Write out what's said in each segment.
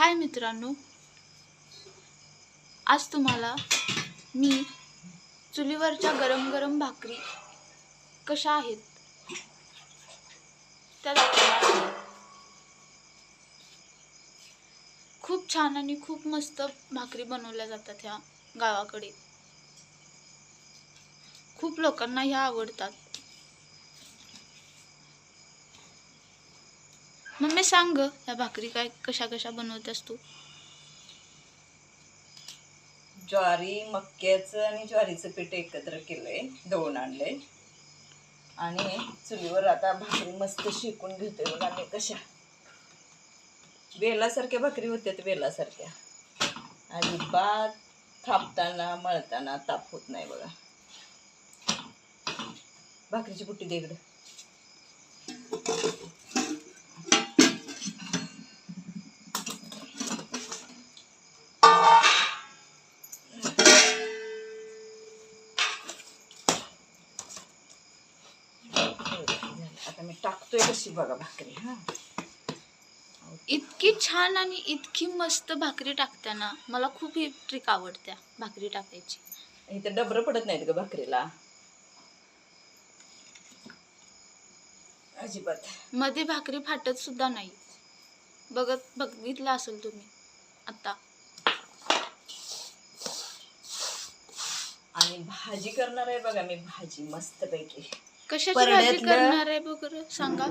हाय मित्रांनो. आज तुम्हाला मी चुलीवरच्या गरम गरम भाकरी कशा आहेत त्या खूप छान आणि खूप मस्त भाकरी बनवल्या जातात ह्या गावाकडे. खूप लोकांना ह्या आवडतात. मम्मी सांग या ह्या भाकरी काय कशा कशा बनवतेस तू? ज्वारी मक्याचं आणि ज्वारीचं पीठ एकत्र केलंय दळून आणलंय. आणि चुलीवर आता भाकरी मस्त शिकून घेतोय बघा मी कशा. वेलासारख्या भाकरी होत्यात वेलासारख्या अजिबात थापताना मळताना ताप होत नाही बघा. भाकरीची बुट्टी दे कशी बघा भाकरी हा. इतकी छान आणि इतकी मस्त भाकरी टाकताना मला खूप ही ट्रिक आवडत्या भाकरी टाकायची. इथं डबरं पडत नाहीत ग भाकरीला. अजिबात. मध्ये भाकरी फाटत सुद्धा नाही. बघत बघितलं असेल तुम्ही. आता. आणि भाजी करणार आहे बघा मी भाजी मस्त पैकी कशाची भाजी परड्यातलं- करणार आहे बघ सांगा.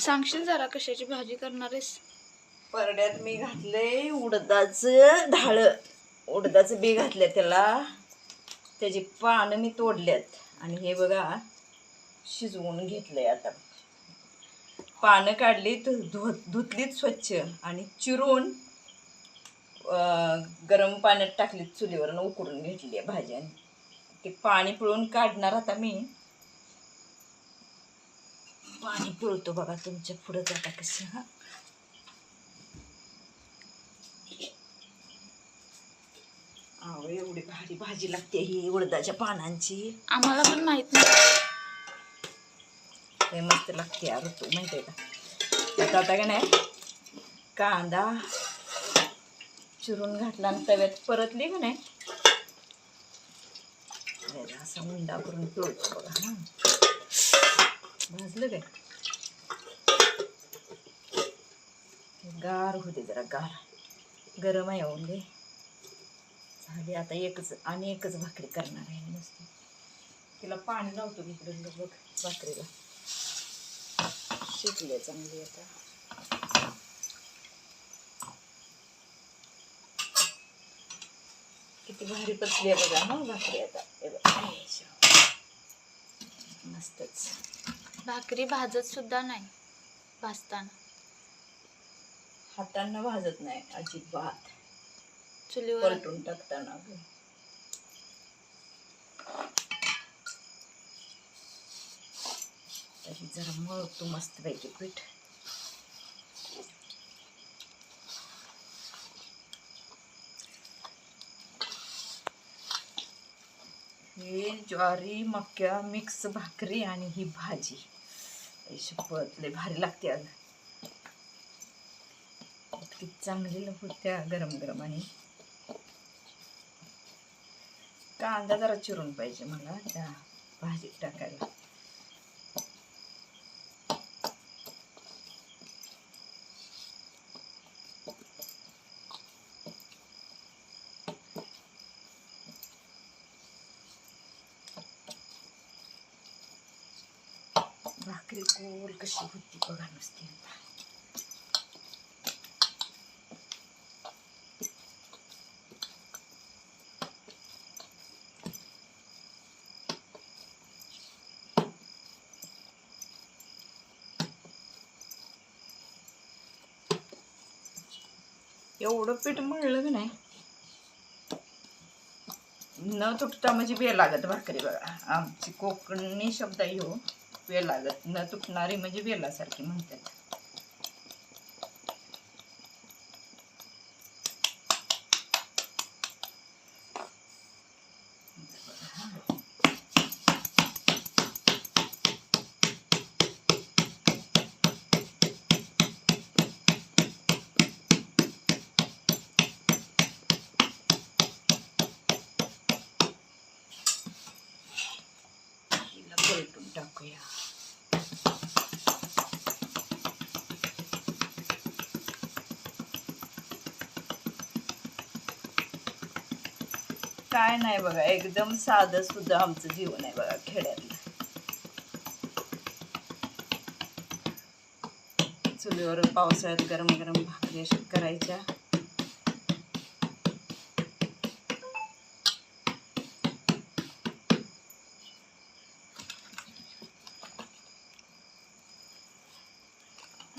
सांगशील जरा कशाची भाजी करणार आहेस? परड्यात मी घातलंय उडदाचं ढाळ उडदाचं बी घातलं त्याला. त्याची पानं मी तोडल्यात. आणि हे बघा शिजवून घेतलंय आता. पानं काढली धु धुतलीत स्वच्छ आणि चिरून अं, गरम पाण्यात टाकलीत चुलीवर आणि उकडून घेतली आहे भाजी आणि ते पाणी पिळून काढणार आता मी. पाणी पिळतो बघा तुमच्या पुढं जाता कसं हा. अहो एवढी भारी भाजी लागते ही उडदाच्या पानांची. आम्हाला पण माहीत नाही. मस्त लागते यार तू माहिती आहे का? त्यात आता का नाही? कांदा चिरून घातला आणि तव्यात परतली का नाही? मुंडा करून पिळतो बघा. हां. भाजलं काय? गार होते जरा गार. गरम आहे ओले झाली आता एकच आणि एकच भाकरी करणार आहे नुसती. तिला पाणी लावतो मी इकडे बघ भाकरीला. शिकले चांगली आता. किती भारी पचली आहे बघा ना भाकरी आता. हे बघा. मस्तच. भाकरी भाजत सुद्धा नाही भाजताना. हातांना भाजत नाही अजिबात. चुलीवर. पलटून टाकताना. तरी जरा मळतो मस्त पैकी पीठ. हे ज्वारी मक्या मिक्स भाकरी आणि ही भाजी. शपथ लय भारी लागते आज इतकी चांगली होत्या गरम गरम आणि कांदा जरा चिरून पाहिजे मला त्या भाजीत टाकायला. भाकरी गोल कशी होती बघा नुसती आता एवढं पीठ मळलं की नाही? न तुटता म्हणजे बे लागत भाकरी बघा. आमची कोकणी शब्द आहे हो. वेल वेळ लागत न तुटणारी म्हणजे वेलासारखी म्हणतात काय नाही बघा एकदम साधं सुद्धा आमचं जीवन आहे बघा खेड्यातलं. चुलीवर पावसाळ्यात गरम गरम भाकरी अशा करायच्या.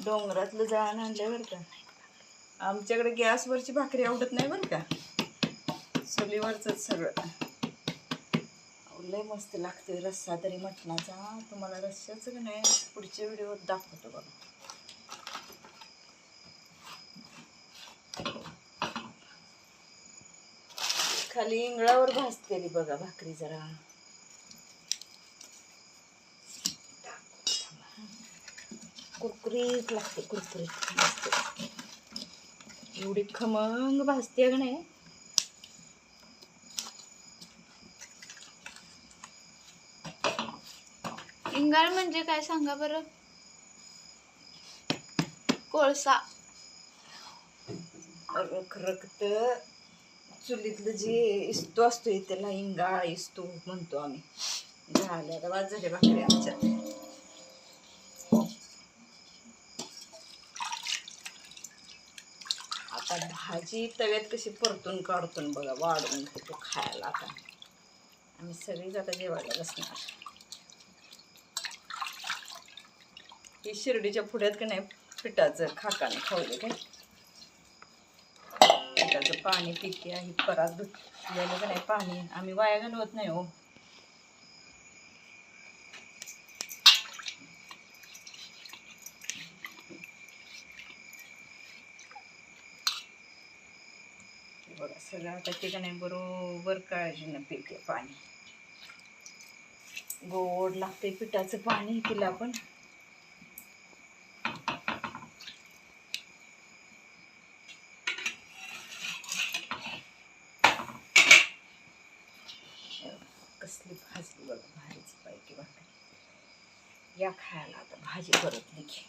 डोंगरातलं जाळण आणलं बरं का? आमच्याकडे गॅसवरची भाकरी आवडत नाही बरं का? चुलीवरच सगळं लय मस्त लागते रस्सा तरी मटणाचा तुम्हाला रस्स्याचं की नाही? पुढच्या व्हिडिओत दाखवतो बघा. खाली इंगळावर भाजतेली बघा भाकरी जरा. कुरकुरीत लागते कुरकुरीत. मस्त. एवढी खमंग भाजते का नाही? इंगाळ म्हणजे काय सांगा बरं? कोळसा. रक्त चुलीतलं जे इस्तो असतो त्याला इंगाळ इस्तो म्हणतो आम्ही. झाल्या आता वाज झाले भाकरी आमच्या. आता भाजी तव्यात कशी परतून काढतून बघा वाढवून घेतो खायला आता. आम्ही सगळीच आता जेवायला बसणार. की शिर्डीच्या पुढ्यात का नाही पिठाचं खाकाने खावलं काय? पिठाचं पाणी पिके आहे परात धुतलेलं का नाही पाणी? आम्ही वाया घालवत नाही हो. बघा सगळं आता ते का नाही बरोबर काळजीनं पिते पाणी. गोड लागते पिठाचं पाणी तिला पण कसली भाजली बघा भारीच पाहिजे भाकरी या खायला आता भाजी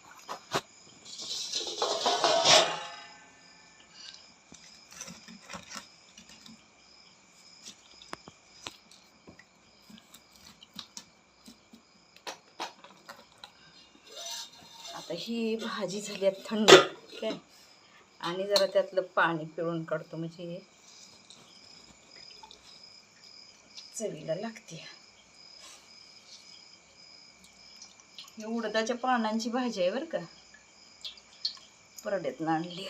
आता ही भाजी झाली आहे थंड काय आणि जरा त्यातलं पाणी पिळून काढतो म्हणजे हे चवीला लागते. हे उडदाच्या पानांची भाजी आहे बरं का. परड्यातनं आणली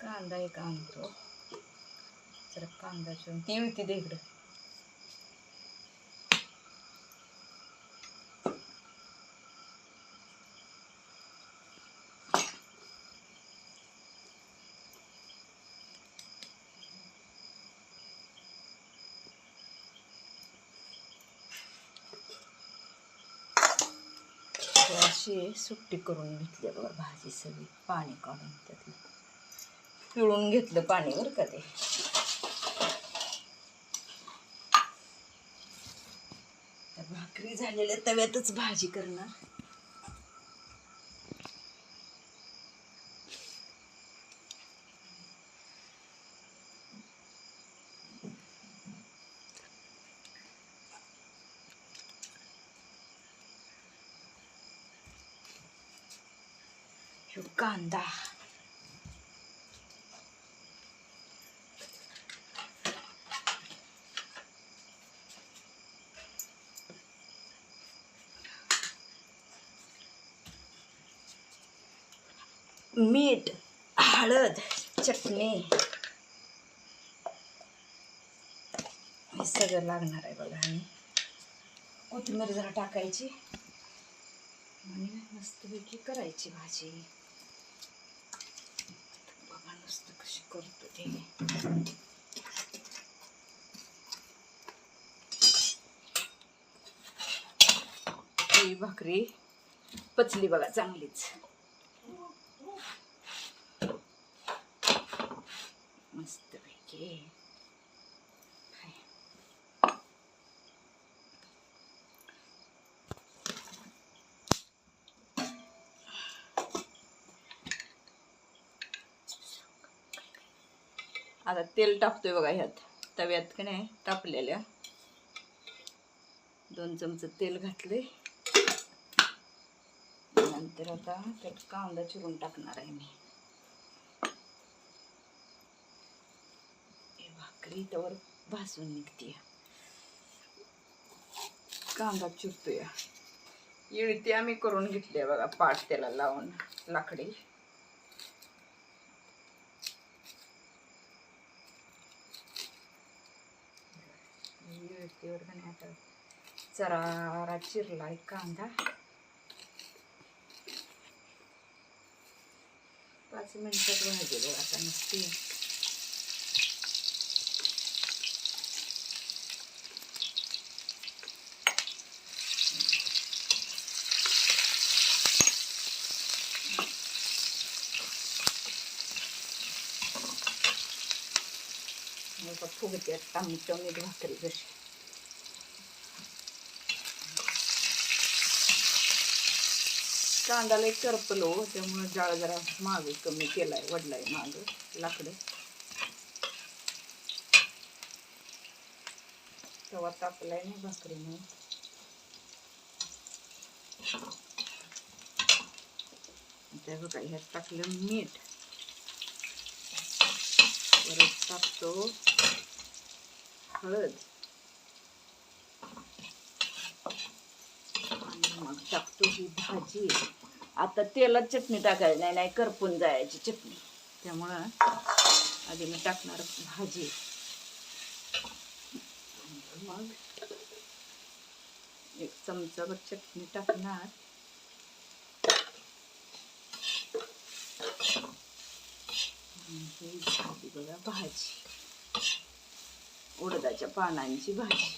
कांदा एक आणतो. जरा कांदा चिरून ती होती दे असे सुट्टी करून घेतली बरं भाजी सगळी पाणी काढून त्यातलं. पिळून घेतलं पाणी बरं का ते. भाकरी झालेल्या तव्यातच भाजी करणार. ह्यो कांदा मीठ हळद चटणी हे सगळं लागणार आहे बघा आणि कोथिंबीर जरा टाकायची. आणि मस्तपैकी करायची भाजी बघा नुसतं करतो ते भाकरी पचली बघा चांगलीच. मस्त पैकी आता तेल टाकतोय बघा ह्यात. तव्यात की नाही तापलेल्या. दोन चमच तेल घातले नंतर आता त्यात कांदा चिरून टाकणार आहे मी. भाकरी त्यावर भाजून निघते कांदा चिरतोय. इळती आम्ही करून घेतली बघा पाट त्याला लावून लाकडी. इळतीवर का नाही आता चरारा चिरलाय कांदा पाच मिनिटात भाजले आता नुसती आता फुगते टमटमीत भाकरी कशी कांदाला एक करपलो त्यामुळे जाळ जरा माग कमी केलाय वडलाय माग लाकडं. तवा तापलाय नाही भाकरीने. त्या बघा ह्यात टाकलं मीठ. परत टाकतो हळद. मग टाकतो. ही भाजी आता तेलात चटणी टाकायची. नाही नाही करपून जायची चटणी. त्यामुळं आधी मी टाकणार भाजी. मग एक चमचाभर चटणी टाकणार. ही बघा भाजी. उडदाच्या पानांची भाजी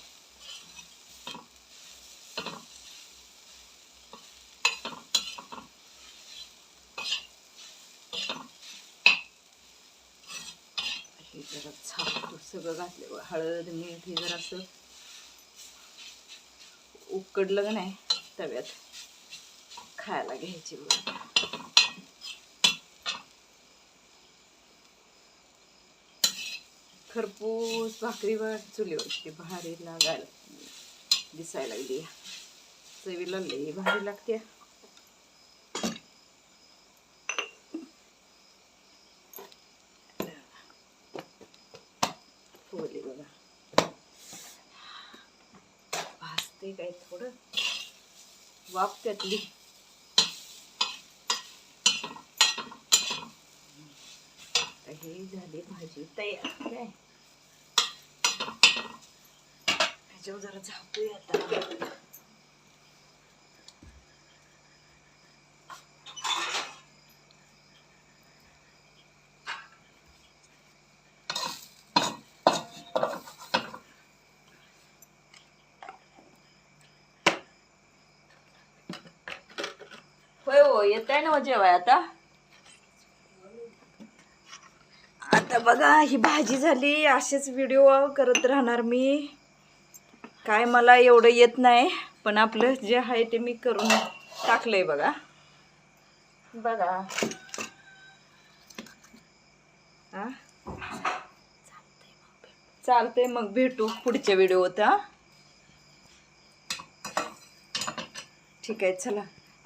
हे जरा छापतो सगळं घातलं हळद मीठ हे जरा असं उकडलं का नाही तव्यात खायला घ्यायची बघ. खरपूस भाकरीवर चुलीवरती भारी लागायला दिसायला लागली. चवीला लई भारी लागते फुगली बघा भाजते काय थोडं. वाफ त्यातली. आता हे झाली भाजी तयार. काय? ह्याच्यावर जरा झापूया आता होय हो येत आहे ना जेवाय आता? आता बघा ही भाजी झाली. असेच व्हिडिओ करत राहणार मी. काय मला एवढं येत नाही पण आपलं जे आहे ते मी करून टाकलंय बघा. बघा. हा चालतंय मग भेटू पुढच्या व्हिडिओत हा? ठीक आहे चला.